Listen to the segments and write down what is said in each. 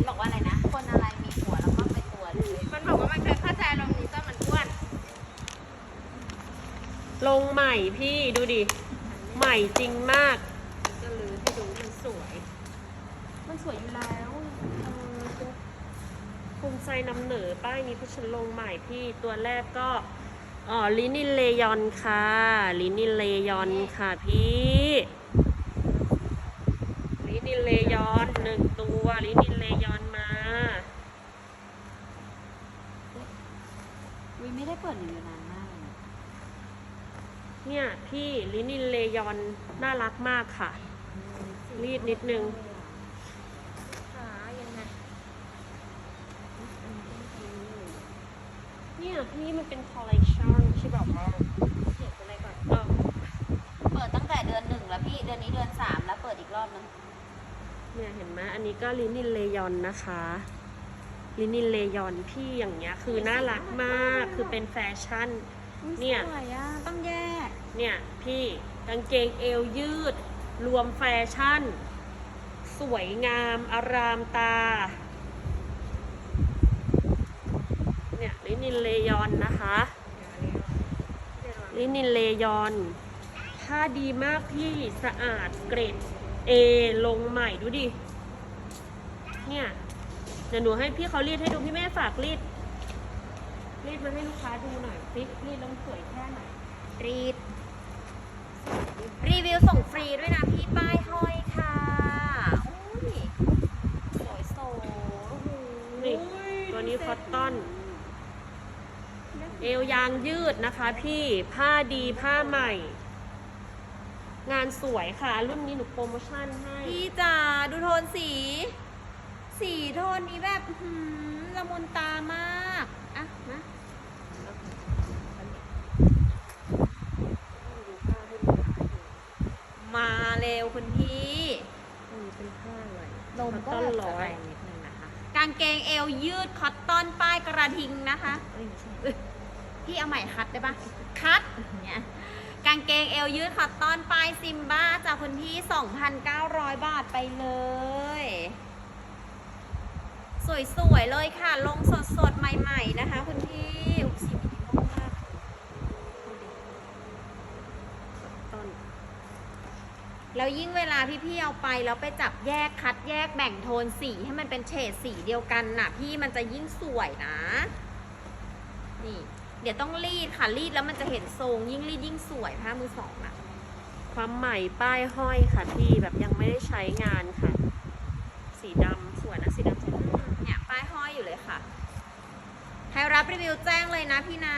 พี่เบนบอกว่าอะไรนะ คนอะไรมีผัวแล้วก็ไปตัวเลยมันบอกว่ามันเคยเข้าใจอารมณ์นี้ต้นมันอ้วนลงใหม่พี่ดูดิ ใหม่จริงมาก จะลือให้ดูมันสวย มันสวยอยู่แล้วเออภูมิใจนำเหนอป้ายนี้ที่ฉันลงใหม่พี่ตัวแรกก็อ๋อลินินเลยอนค่ะลินินเลยอนค่ะพี่ลินินเลยอนหนึ่งตัวลินินเลยอนมา วิไม่ได้เปิดหนึ่งนานมากเลยนะ เนี่ยพี่ลินินเลยอนน่ารักมากค่ะ รีดนิดนึง ขายังไงเนี่ยพี่มันเป็นคอลเลกชันที่แบบว่าเขียนอะไรก่อนเออเปิดตั้งแต่เดือนหนึ่งแล้วพี่เดือนนี้เดือนสามแล้วเปิดอีกรอบนึงเนี่ยเห็นไหมอันนี้ก็ลินินเลยอนนะคะลินินเลยอนพี่อย่างเงี้ยคือน่ารักมากคือเป็นแฟชั่น เนี่ย สวยอะต้องแยก เนี่ยพี่กางเกงเอวยืด รวมแฟชั่น สวยงามอารามตา เนี่ยลินินเลยอนนะคะลินินเลยอนผ้าดีมากพี่สะอาดเกรด A ลงใหม่ดูดิ เนี่ย เดี๋ยวหนูให้พี่เขารีดให้ดูพี่แม่ฝากรีด รีดมาให้ลูกค้าดูหน่อยฟิกรีดแล้วมันสวยแค่ไหนรีด รีวิวส่งฟรีด้วยนะพี่ป้ายห้อยค่ะอุ้ยสวยโซนี่ตัวนี้คอตตอน เอวยางยืดนะคะพี่ผ้าดีผ้าใหม่ งานสวยค่ะ รุ่นนี้หนูโปรโมชั่นให้พี่จ๋าดูโทนสี สีโทนนี้แบบอื้อหือละมุนตามาก อะนะ มาเร็วคุณพี่ อืมเป็นผ้าอะไร ลมก็ ต้น แบบ ร้อ แร ย งนิดนึงนะคะ กาง เกงเอวยืดคอตตอนป้ายกระทิงนะคะพี่เอาใหม่คัดได้ปะคัดเนี่ยกางเกงเอวยืดคอตตอนป้ายซิมบ้าจากคุณพี่ 2,900 บาทไปเลย สวยๆเลยค่ะ ลงสดๆ ใหม่ ๆ นะคะคุณพี่อุ๊ยสีมินิมอลมากดูดิ ต้น แล้วยิ่งเวลาพี่ๆเอาไปแล้วไปจับแยกคัดแยกแบ่งโทนสีให้มันเป็นเฉดสีเดียวกันน่ะ พี่มันจะยิ่งสวยนะ นี่ เดี๋ยวต้องรีดค่ะรีดแล้วมันจะเห็นทรงยิ่งรีดยิ่งสวยผ้ามือสองอะความใหม่ป้ายห้อยค่ะพี่แบบยังไม่ได้ใช้งานค่ะ สีดำสวยนะสีดำสวยมากเนี่ยป้ายห้อยอยู่เลยค่ะใครรับรีวิวแจ้งเลยนะพี่นะ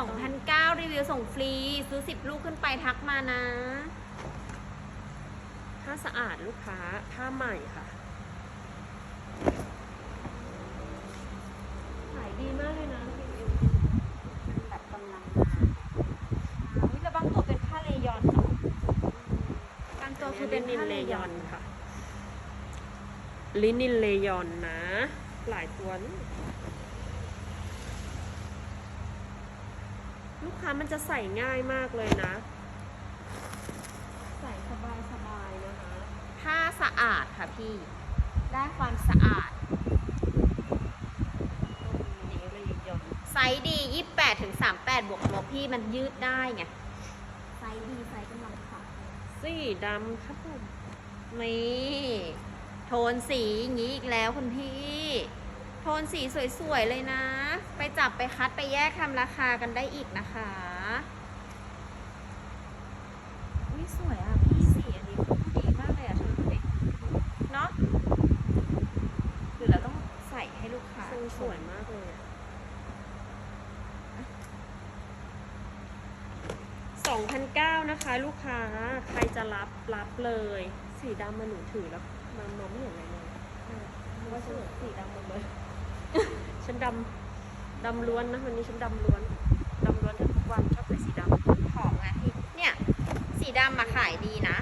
2,009รีวิวส่งฟรี ซื้อ 10 ลูกขึ้นไปทักมานะผ้าสะอาดลูกค้าผ้าใหม่ค่ะขายดีมากเลยนะพี่เอ็มแบบกำลังมาอุ๊ยแล้วบางตัวเป็นผ้าเลยอนเนอะบางตัวคือเป็นลินินผ้าเลเลยยออนนค่ะลินินเลยอนนะ หลายตัวน ลูกค้ามันจะใส่ง่ายมากเลยนะ ใส่สบายสบายๆนะคะ ผ้าสะอาดค่ะพี่ ได้ความสะอาดลินินเลยอนไซส์ดี 28ถึง38 บวกลบพี่มันยืดได้ไง ไซส์ดี ไซส์กำลังค่ะสีดำครับผมนี่โทนสีอย่างนี้อีกแล้วคุณพี่ โทนสีสวยๆเลยนะ ไปจับไปคัดไปแยกทำราคากันได้อีกนะคะอุ้ยสวยอะพี่สีอันนี้ดีมากเลยอะเธอดูดิเนาะหรือเราต้องใส่ให้ลูกค้าทรงสวยมากเลยอะ2,009นะคะ ลูกค้าใครจะรับรับเลย สีดำมาหนูถือแล้วมันมองไม่เห็นอะไรเลยเพราะว่าฉันสีดำหมดเลย ฉันดำดำล้วนนะวันนี้ฉันดำล้วนดำล้วนทุกวันชอบใส่สีดำหอมไงพี่เนี่ยสีดำมาขายดีนะ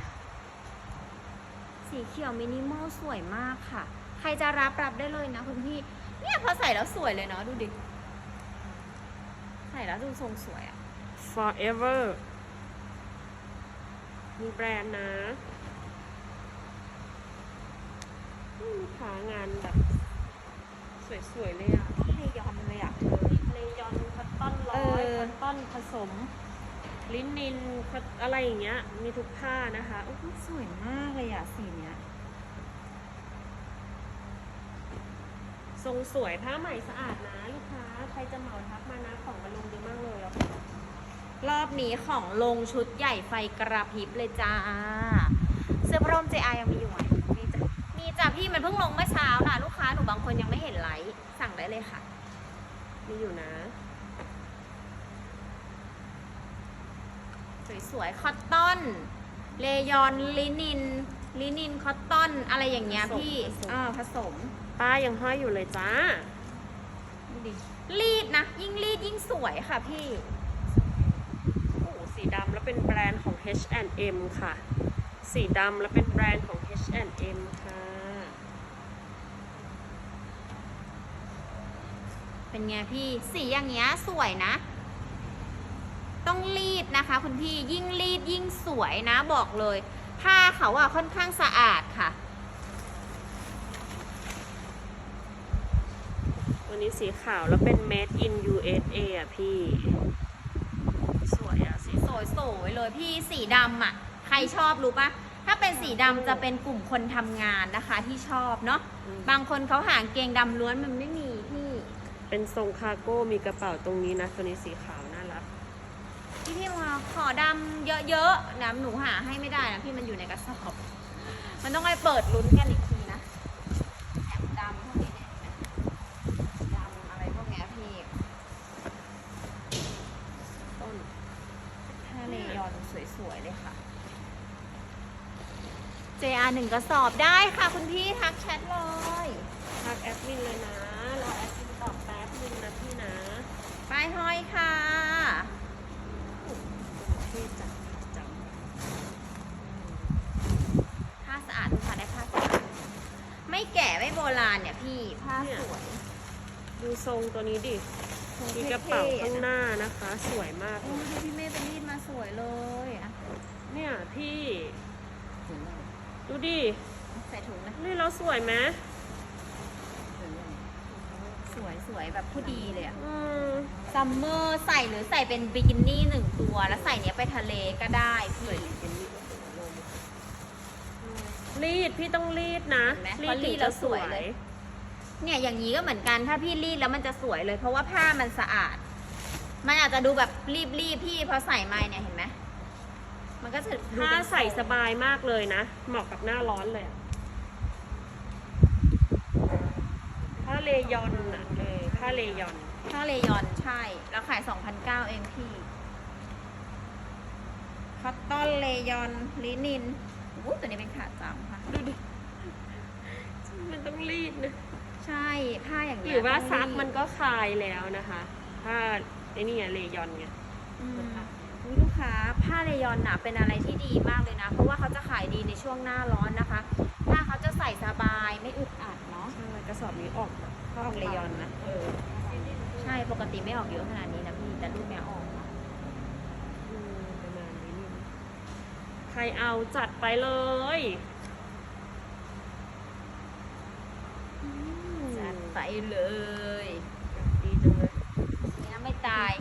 สีเขียวมินิมอลสวยมากค่ะ ใครจะรับรับได้เลยนะคุณพี่เนี่ยพอใส่แล้วสวยเลยเนาะดูดิใส่แล้วดูทรงสวยอะ forever มีแบรนด์นะนี่ลูกค้างานแบบ สวยๆเลยอะ เลยอมเลยอะ เลยอนคัตตอนร้อย เอ อคัตตอนผสม ลิ้นนินคัตอะไรอย่างเงี้ย มีทุกผ้านะคะโอ้โหสวยมากเลยอะสีเนี้ย ทรงสวยผ้าใหม่สะอาดนะลูกค้า ใครจะเหมาทักมานะของมาลงดีมากเลยแล้วรอบนี้ของลงชุดใหญ่ไฟกระพริบเลยจ้า เสื้อพร่ม JR ยังมีอยู่ไหมมีจ้ะมีจ้ะพี่มันเพิ่งลงเมื่อเช้าน่ะ ลูกค้าหนูบางคนยังไม่เห็นไลฟ์สั่งได้เลยค่ะ มีอยู่นะ สวยๆ คอตตอน เลยอน ลินิน ลินิน คอตตอน อะไรอย่างเงี้ยผสมพี่ผสมอ่าผสม ป้ายังห้อยอยู่เลยจ้าดูดิรีดนะ ยิ่งรีดยิ่งสวยค่ะพี่โอ้โหสีดำแล้วเป็นแบรนด์ของ H&M ค่ะ สีดำแล้วเป็นแบรนด์ของ H&M ค่ะ เป็นไงพี่ สีอย่างเงี้ยสวยนะ ต้องรีดนะคะคุณพี่ยิ่งรีดยิ่งสวยนะบอกเลย ผ้าเขาอะค่อนข้างสะอาดค่ะ วันนี้สีขาวแล้วเป็น made in USA อะพี่ สวยอะสีสวยสวยเลยพี่สีดำอะใครชอบรู้ปะถ้าเป็นสีดำจะเป็นกลุ่มคนทำงานนะคะที่ชอบเนาะอืมบางคนเขาหางเกงดำล้วนมันไม่มีพี่ เป็นทรงคาร์โก้มีกระเป๋าตรงนี้นะตัวนี้สีขาวน่ารัก พี่พี่มาขอดำเยอะๆนะหนูหาให้ไม่ได้นะพี่มันอยู่ในกระสอบ มันต้องไปเปิดลุ้นกันอีกทีนะแอบดำพวกนี้เนี่ยดำอะไรพวกเนี้ยพี่ ต้นผ้าเลยอนสวยๆเลยค่ะ JR หนึ่งกระสอบได้ค่ะคุณพี่ทักแชทเลยทักแอดมินเลยนะ รอแอดมินตอบแป๊บนึงนะพี่นะป้ายห้อยค่ะ พี่จัดจ ผ้าสะอาดลูกค้าได้ผ้าสะอาด ไม่แก่ไม่โบราณเนี่ยพี่ผ้าสวยำดูทรงตัวนี้ดิมีกระเป๋าข้างหน้านะคะ สวยมาก โอ้ดูพี่เมย์เป็นรีดมาสวยเลยอะเนี่ยพี่ดูดิใส่ถุงนะ นี่เราสวยไหมสวยสวยแบบผู้ดีเลยอะอืมซัมเมอร์ใส่หรือใส่เป็นบิกินี่หนึ่งตัว แล้วใส่เนี้ยไปทะเลก็ได้พี่ รีดพี่ต้องรีดนะเห็นไหมรีพอดรีถึดงแล้จะวสสววยยเลย เนี่ยอย่างนี้ก็เหมือนกันถ้าพี่รีดแล้วมันจะสวยเลย เพราะว่าผ้ามันสะอาด มันอาจจะดูแบบรีบๆพี่พอใส่มาเนี่ยเห็นไหมมันก็จะดูผ้าเป็นทรงใส่สบายมากเลยนะเหมาะกับหน้าร้อนเลยอะผ้าเลยอนอะเออผ้าเลยอน ผ้าเลยอนใช่ แล้วขาย2,009เองพี่คอตตอนเลยอนลินิน อู้ตัวนี้เป็นขาจำค่ะดูดิ มันต้องรีดนะใช่ผ้าอย่างหเงี้ยรือว่าต้องซักรีดมันก็คลายแล้วนะคะผ้าไอ้นี่ไงเลยอนไงอืมอุ๊ยลูกค้าผ้าเลยอนน่ะเป็นอะไรที่ดีมากเลยนะ เพราะว่าเขาจะขายดีในช่วงหน้าร้อนนะคะผ้าเขาจะใส่สบายไม่อึดอัดเนาะใช่กระสอบนี้ออกแบบออกเลยอนนะเออใช่ปกติไม่ออกเยอะขนาดนี้นะพี่แต่รุ่นเนี้ยออกเนอะ อืมประมาณนี้นี่ใค รเอาจัดไปเลยจัดไปเลยดีจังเลยนี่นะไม่ตาย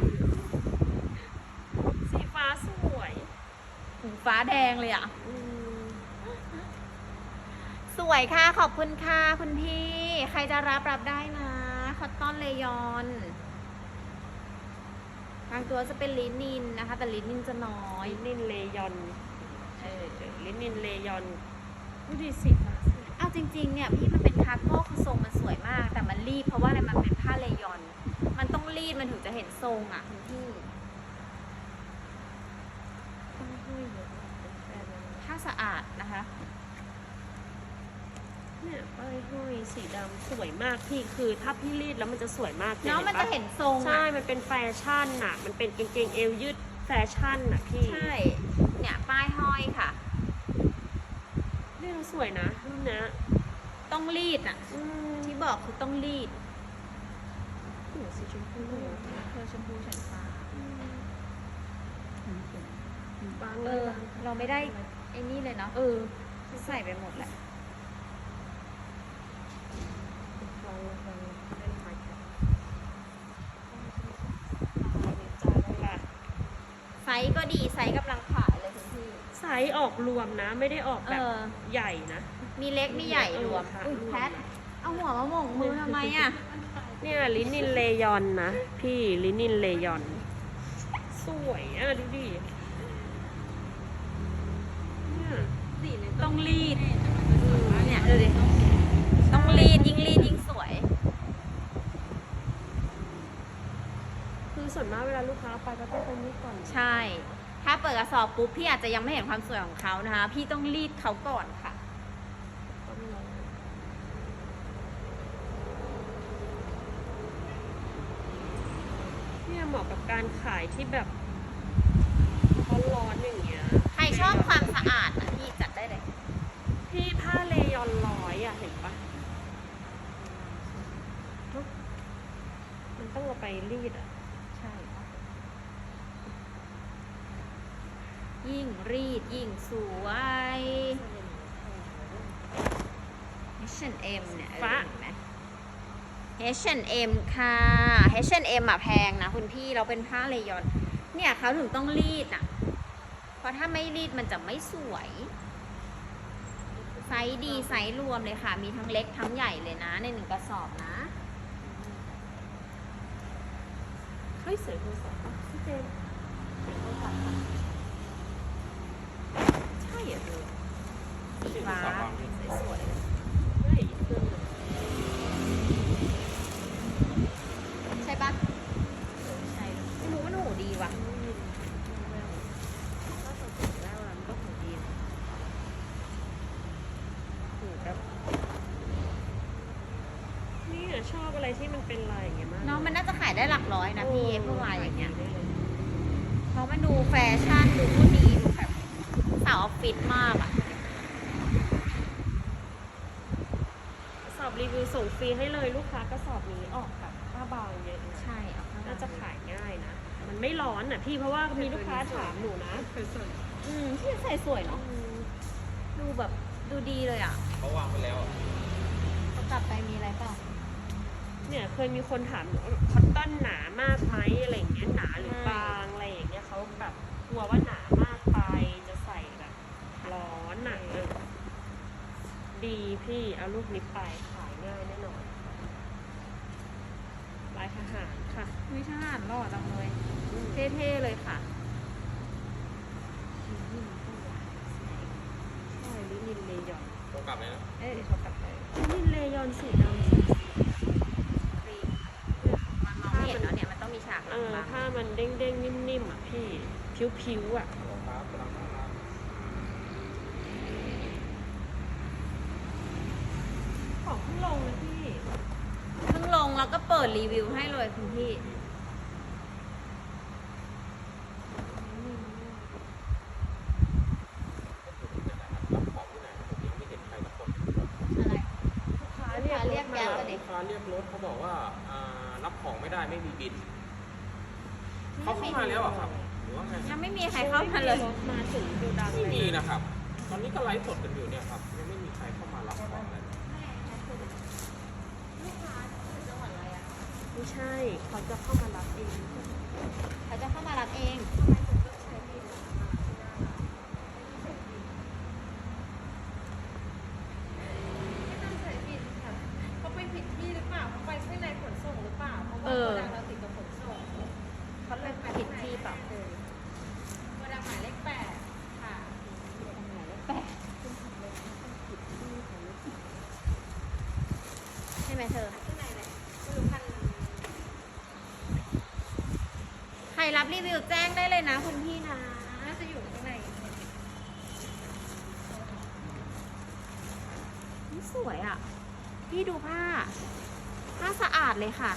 สีฟ้าสวยหูฟ้าแดงเลยอะอืมสวยค่ะ ขอบคุณค่ะคุณพี่ ใครจะรับรับได้นะ คอตตอนเลยอนบางตัวจะเป็นลินินนะคะ แต่ลินินจะน้อย ลินินเลยอน เออลินินเลยอนดูดิสีฟ้าสวยเอาจริงๆเนี่ยพี่มันเป็นคาร์โก้คือทรงมันสวยมาก แต่มันรีบเพราะว่าอะไรมันเป็นผ้าเลยอน มันต้องรีดมันถึงจะเห็นทรงอะคุณพี่ต้องห้อยเยอะมากเป็นแฟนเลยผ้าสะอาดนะคะเนี่ยป้ายห้อยสีดำสวยมากพี่คือถ้าพี่รีดแล้วมันจะสวยมากลยเนาะมันจะปเห็นทรงใช่อะมันเป็นแฟชั่นน่ะ มันเป็นกางเกงเอวยืดแฟชั่นน่ะพี่ ใช่ เนี่ย ป้ายห้อยค่ะนี่เราสวยนะรุ่นเนี้ยต้องรีดอะอืมที่บอกคือต้องรีดโอ้โหสีชมพูเลยอะเธอชมพูฉันฟ้าอืมบางเอเลยอเราไม่ได้ไอ้นี่เลยเนาะเออใส่ไปหมดแหละ ฟังฟังเล่นไปค่ะค่ะ ไซส์ก็ดีไซส์กำลังขายเลยคุณพี่ ไซส์ออกรวมนะ ไม่ได้ออกเอแบบอใหญ่นะ มีเล็กมีใหญ่รวมเออค่ะอุ้ยรวมแพทเอาหัวมาหม่งมือทำไมอะ เนี่ยลินินเลยอนนะ พี่ลินินเลยอน สวยอะดูดิเนี่ยต้องรีดเนี่ยดูดิต้องรีดยิ่งรีดยิ่งสวย คือส่วนมากเวลาลูกค้าไปก็ต้องตรงนี้ก่อน ใช่ ถ้าเปิดกระสอบปุ๊บพี่อาจจะยังไม่เห็นความสวยของเขานะคะ พี่ต้องรีดเขาก่อนค่ะ เนี่ยเหมาะกับการขายที่แบบร้อนๆอย่างเงี้ยใครชอบความสะอาดนะพี่จัดได้เลย พี่ผ้าเลยอนร้อยอะเห็นปะมันต้องเอาไปรีดอะ ใช่ค่ะยิ่ง รีดยิ่งสวย H&M เนี่ยเออฟ้าเห็นไหม H&M ค่ะ H&M อะแพงนะคุณพี่เราเป็นผ้าเลยอน เนี่ยเขาถึงต้องรีดอะ เพราะถ้าไม่รีดมันจะไม่สวย ไซส์ดีไซส์รวมเลยค่ะ มีทั้งเล็กทั้งใหญ่เลยนะ ในหนึ่งกระสอบนะ เฮ้ยเสียงโทรศัพท์ปะพี่เจนเสียงโทรศัพท์ปะ ใช่เหรอเธอสีฟ้าสวยๆเลย เฮ้ยเครื่อง ใช่ปะใช่ไม่รู้ว่าหนูดีว่ะ ก็สดๆแล้วอะมันก็ของดีนะถูกครับเนี่ยชอบอะไรที่มันเป็นลายอย่างเงี้ยมาก น้องมันน่าจะขาย ได้หลักร้อยนะพี่โพวกลายอย่างเงี้ยได้ลเพราะมันดูแฟชั่นดูผู้ดีดูแบบสาวออฟฟิศมากอะกระสอบรีวิวส่งฟรีให้เลยลูกค้ากระสอบนี้ออกแบบผ้าบางเยอะนะใช่เอาเข้น่าจะขายง่ายนะ มันไม่ร้อนอะพี่เพราะว่ามีลูกค้าถามหนูนะ อืมที่ใส่สวยเนาะดูแบบดูดีเลยอะเขาวางไปแล้วอะเขากลับไปมีอะไรเปล่า เนี่ยเคยมีคนถามหนูว่าคอตตอนหนามากไหมอะไรอย่างเงี้ยหนาหรือใช่บางอะไรอย่างเงี้ยเขาแบบกลัวว่าหนามากไปจะใส่แบบร้อนหนักเออดีพี่เอาลูกนี้ไปขายง่ายแน่นอนลายทหารค่ะวิชาอ่านหล่อจังเลยเท่ๆเลยค่ะใช่ลินินเลยอนโทรกลับเลยนะเอ้ยเขากลับไปลินินเลยอนสีดำ มันเด้งๆ นิ่มๆอะพี่ผิวๆอะโทรครับกำลังทำงานของเพิ่งลงนะพี่เพิ่งลงแล้วก็เปิดรีวิวให้เลยคุณพี่ รับของที่ไหนผมยังไม่เห็นใครรับของ อะไร ลูกค้า ลูก เรีย ค้าก เรียก รถ แก๊ป มา อะดิ ลูกค้าเรียกรถเขาบอกว่าอ่ารับของไม่ได้ไม่มีบิน เขาเข้ามาแล้วอะครับหรือว่าไงยังไม่มีใครเข้ามาเลยรถมาถึงดูดังไม่เลยมีนะครับ ตอนนี้ก็ไลฟ์สดกันอยู่เนี่ยครับยังไม่มีใครเข้ามารับของเลยไม่ใช่เขาจะเข้ามารับเอง เขาจะเข้ามารับเองเออเขาเลยผิดที่เปล่าแปดใช่ ไหมเธอใครรับรีวิวแจ้งได้เลยนะคุณพี่นะน่าจะอยู่ข้างในนี่สวยอะ พี่ดูผ้า ผ้าสะอาดเลยค่ะ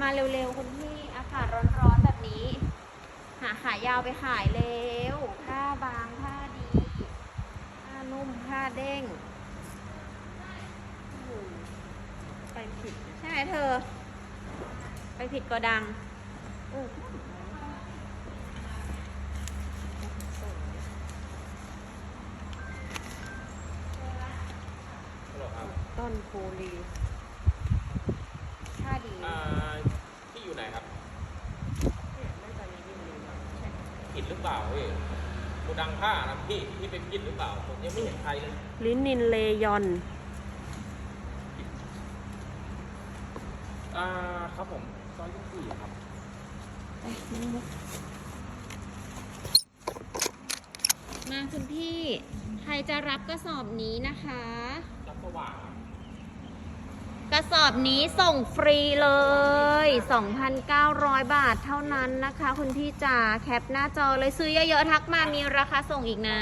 มาเร็วๆคุณพี่อากาศร้อนๆแบบนี้ หาขายาวไปขายเร็วผ้าบาง ด้งไปผิด ใช่ไหมเธอ ไปผิดก็ดังต้นโพลี งผ้านะพี่ที่เป็นผิดหรือเปล่าผมยังไม่เห็นใครเลยลินินเลยอน อ่าครับผมซอยยี่สี่ครับมาคุณพี่ ใครจะรับกระสอบนี้นะคะจับสว่างครับ กระสอบนี้ส่งฟรีเลย 2,900 บาทเท่านั้นนะคะ คุณพี่จ๋าแคปหน้าจอเลยซื้อเยอะๆทักมามีราคาส่งอีกนะ